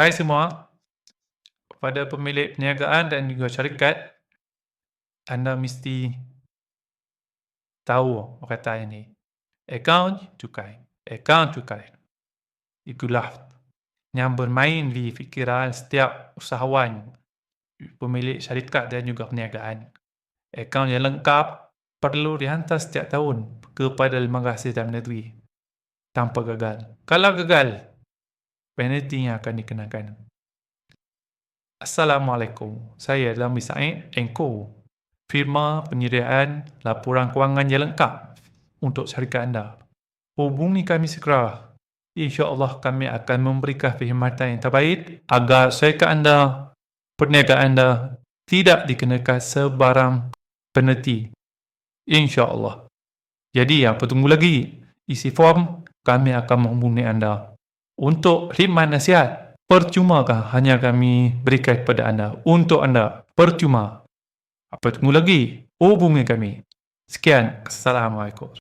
Hai semua. Kepada pemilik perniagaan dan juga syarikat, anda mesti tahu perkataan ini. Akaun cukai. Akaun cukai. Itulah yang bermain di fikiran setiap usahawan, pemilik syarikat dan juga perniagaan. Akaun yang lengkap perlu dihantar setiap tahun kepada lembaga sistem negeri tanpa gagal. Kalau gagal, penalti yang akan dikenakan. Assalamualaikum. Saya adalah Said Enko, firma penyediaan laporan kewangan yang lengkap untuk syarikat anda. Hubungi kami segera. InsyaAllah kami akan memberikan perkhidmatan yang terbaik agar syarikat anda, perniagaan anda tidak dikenakan sebarang penalti. InsyaAllah. Jadi, apa tunggu lagi? Isi form, kami akan menghubungi anda. Untuk khidmat nasihat, percumakah hanya kami berikan kepada anda? Untuk anda, percuma. Apa tunggu lagi? Hubungi kami. Sekian. Assalamualaikum.